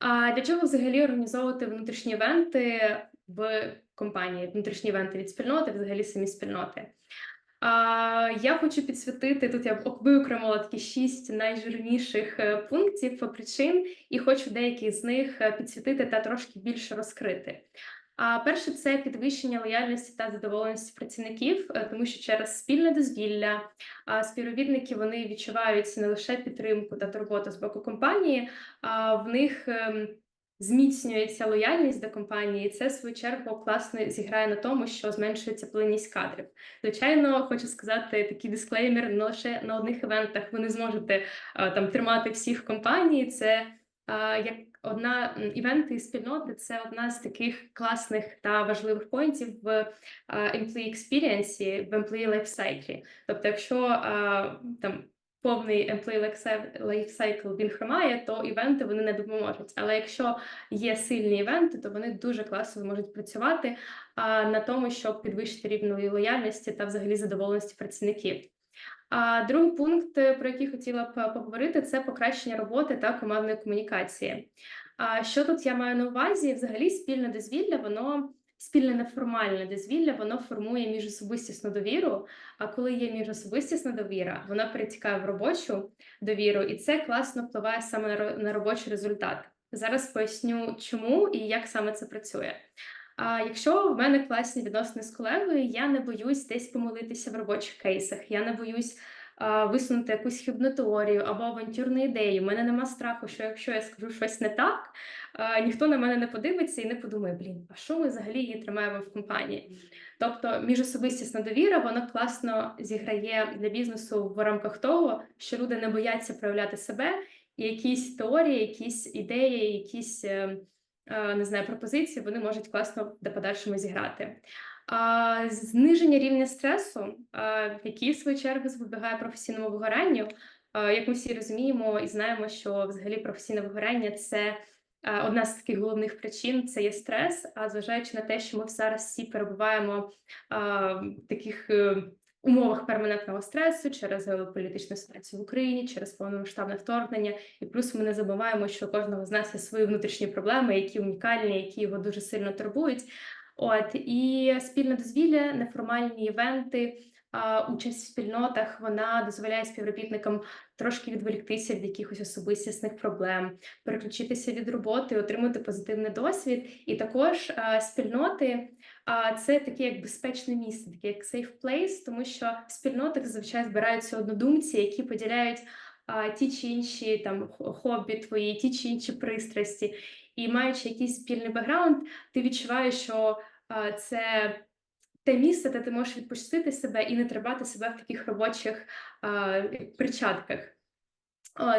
А для чого взагалі організовувати внутрішні івенти в компанії, внутрішні івенти від спільноти, взагалі самі спільноти? А, я хочу підсвітити тут. Я виокремила такі шість найжирніших е, пунктів е, причин, і хочу деякі з них е, підсвітити та трошки більше розкрити. А перше це підвищення лояльності та задоволеності працівників, е, тому що через спільне дозвілля співробітники вони відчувають не лише підтримку та турботу з боку компанії, а в них ем, зміцнюється лояльність до компанії, і це в свою чергу класно зіграє на тому, що зменшується плинність кадрів. Звичайно, хочу сказати такий дисклеймер: не лише на одних івентах ви не зможете там тримати всіх в компанії. Це як одна івенти і спільноти це одна з таких класних та важливих поінтів в а, employee experience, в employee life cycle. Тобто, якщо там повний employee life cycle він хромає, то івенти вони не допоможуть. Але якщо є сильні івенти, то вони дуже класно можуть працювати на тому, щоб підвищити рівень лояльності та взагалі задоволеності працівників. А другий пункт, е, про який хотіла б е, поговорити, це покращення роботи та командної комунікації. А що тут я маю на увазі? Взагалі, спільне дозвілля, воно спільне неформальне дозвілля, воно формує міжособистісну довіру. А коли є міжособистісна довіра, вона перетікає в робочу довіру, і це класно впливає саме на робочий результат. Зараз поясню, чому і як саме це працює. А якщо в мене класні відносини з колегою, я не боюсь десь помилитися в робочих кейсах. Я не боюсь а, висунути якусь хибну теорію або авантюрну ідею. У мене нема страху, що якщо я скажу щось не так, а, ніхто на мене не подивиться і не подумає: блін, а що ми взагалі її тримаємо в компанії? Тобто міжособистісна довіра вона класно зіграє для бізнесу в рамках того, що люди не бояться проявляти себе, і якісь теорії, якісь ідеї, якісь. Е, е, не знаю, пропозиції, вони можуть класно до подальшому зіграти. А, зниження рівня стресу, який в свою чергу запобігає професійному вигоранню. Як ми всі розуміємо і знаємо, що взагалі професійне вигорання це одна з таких головних причин це є стрес. А зважаючи на те, що ми зараз всі перебуваємо в таких. Е, Умовах перманентного стресу через політичну ситуацію в Україні, через повномасштабне вторгнення, і плюс ми не забуваємо, що кожного з нас є свої внутрішні проблеми, які унікальні, які його дуже сильно турбують. От і спільне дозвілля, неформальні івенти, участь в спільнотах вона дозволяє співробітникам трошки відволіктися від якихось особистісних проблем, переключитися від роботи, отримати позитивний досвід. І також спільноти це таке як безпечне місце, таке як safe place, тому що в спільнотах зазвичай збираються однодумці, які поділяють ті чи інші там хобі твої, ті чи інші пристрасті. І маючи якийсь спільний бекграунд, ти відчуваєш, що це те місце, де ти можеш відпустити себе і не тримати себе в таких робочих а, перчатках.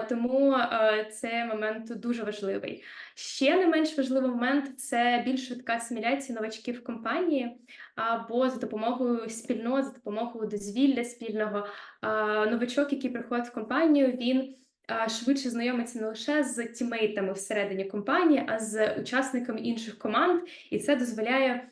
Тому а, це момент дуже важливий. Ще не менш важливий момент це більш швидка асиміляція новачків в компанії, або за допомогою спільнот, за допомогою дозвілля спільного. Новачок, який приходить в компанію, він швидше знайомиться не лише з тімейтами всередині компанії, а з учасниками інших команд, і це дозволяє.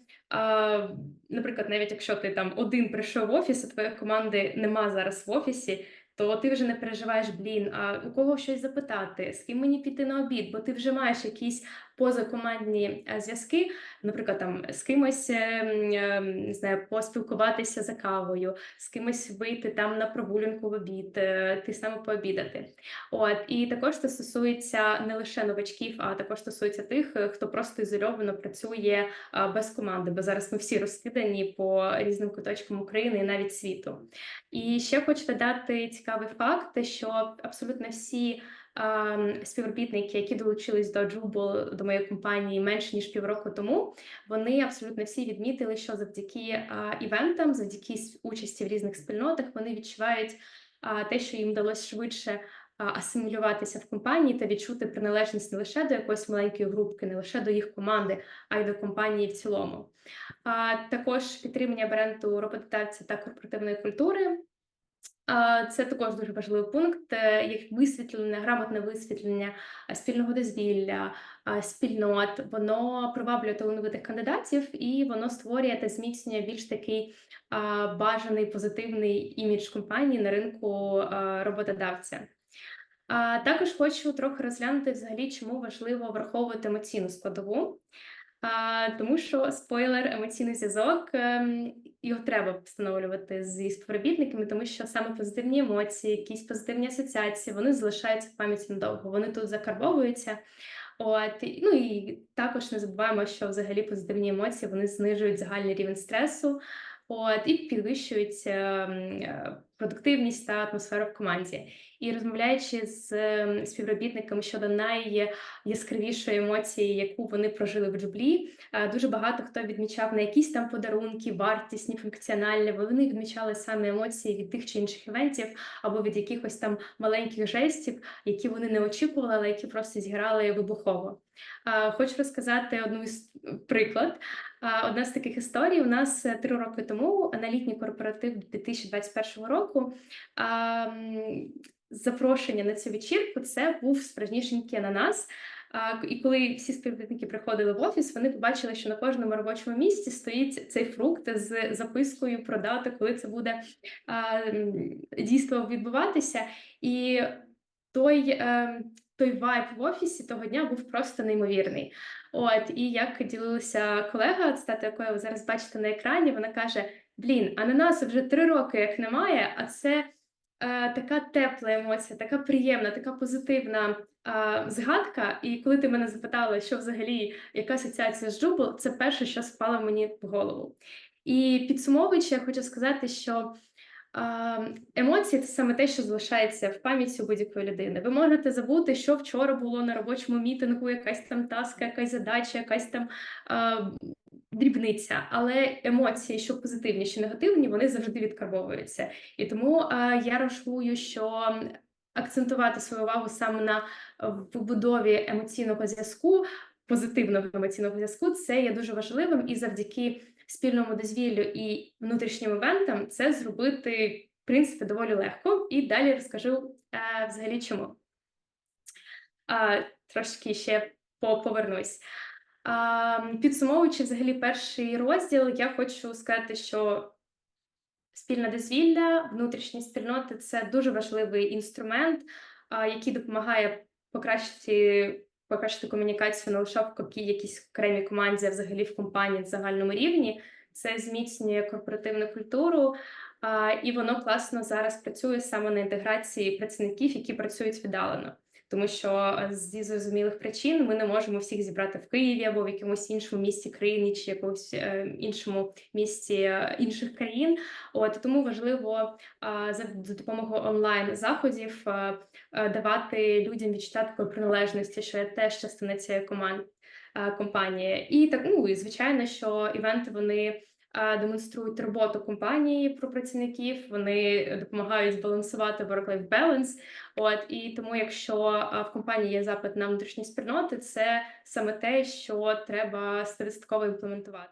Наприклад, навіть якщо ти там один прийшов в офіс, а твоєї команди нема зараз в офісі, то ти вже не переживаєш, блін, а у кого щось запитати, з ким мені піти на обід, бо ти вже маєш якісь позакомандні е, зв'язки, наприклад, там з кимось е, е, не знаю, поспілкуватися за кавою, з кимось вийти там на прогулянку в обід, ти саме пообідати. От і також це стосується не лише новачків, а також стосується тих, хто просто ізольовано працює без команди, бо зараз ми всі розкидані по різним куточкам України і навіть світу. І ще хочу додати цікавий факт, що абсолютно всі співробітники, які долучились до Jubal, до моєї компанії менше ніж півроку тому, вони абсолютно всі відмітили, що завдяки івентам, завдяки участі в різних спільнотах, вони відчувають те, що їм вдалося швидше асимілюватися в компанії та відчути приналежність не лише до якоїсь маленької групки, не лише до їх команди, а й до компанії в цілому. А також підтримання бренду роботодавця та корпоративної культури. Це також дуже важливий пункт, як висвітлення, грамотне висвітлення спільного дозвілля, спільнот. Воно приваблює талановитих кандидатів і воно створює та зміцнює більш такий бажаний позитивний імідж компанії на ринку роботодавця. Також хочу трохи розглянути взагалі, чому важливо враховувати емоційну складову. Тому що спойлер, емоційний зв'язок ем, його треба встановлювати зі співробітниками, тому що саме позитивні емоції, якісь позитивні асоціації, вони залишаються в пам'яті надовго. Вони тут закарбовуються. От ну і також не забуваємо, що взагалі позитивні емоції вони знижують загальний рівень стресу, от і підвищують ем, е, продуктивність та атмосферу в команді. І розмовляючи з ем, співробітниками щодо найяскравішої емоції, яку вони прожили в джублі, е, дуже багато хто відмічав не якісь там подарунки, вартісні, функціональні, вони відмічали саме емоції від тих чи інших івентів або від якихось там маленьких жестів, які вони не очікували, але які просто зіграли вибухово. Хочу розказати одну із приклад. Одна з таких історій у нас е, три роки тому на літній корпоратив 2021 року. А, Запрошення на цю вечірку це був справжнішенький ананас. А, І коли всі співробітники приходили в офіс, вони побачили, що на кожному робочому місці стоїть цей фрукт з запискою про дату, коли це буде а, дійство відбуватися. І той, е, той вайб в офісі того дня був просто неймовірний. От, і як ділилася колега, цитата якої ви зараз бачите на екрані, вона каже: Блін, ананасу вже три роки як немає, а це. Е, така тепла емоція, така приємна, така позитивна е, згадка. І коли ти мене запитала, що взагалі яка асоціація з Джубл, це перше, що спало мені в голову. І підсумовуючи, я хочу сказати, що Емоції це саме те, що залишається в пам'яті будь-якої людини. Ви можете забути, що вчора було на робочому мітингу, якась там таска, якась задача, якась там дрібниця, але емоції, що позитивні, що негативні, вони завжди відкарбовуються. І тому а, я рахую, що акцентувати свою увагу саме на побудові емоційного зв'язку, позитивного емоційного зв'язку, це є дуже важливим і завдяки спільному дозвіллю і внутрішнім івентам це зробити, в принципі, доволі легко. І далі розкажу е, взагалі чому. А, трошки ще повернусь. Підсумовуючи взагалі перший розділ, я хочу сказати, що спільне дозвілля, внутрішні спільноти це дуже важливий інструмент, який допомагає покращити, покращити комунікацію не лише в якійсь окремій команді, а взагалі в компанії в загальному рівні. Це зміцнює корпоративну культуру, і воно класно зараз працює саме на інтеграції працівників, які працюють віддалено. Тому що е, зі зрозумілих причин ми не можемо всіх зібрати в Києві або в якомусь іншому місті країни чи якомусь е, іншому місті е, інших країн. От тому важливо за допомогою онлайн заходів давати людям відчуття такої приналежності, що я теж частина цієї команд а, компанії. І так ну і звичайно, що івенти вони. Демонструють роботу компанії про працівників, вони допомагають збалансувати work-life balance. От і тому, якщо в компанії є запит на внутрішні спільноти, це саме те, що треба статистково імплементувати.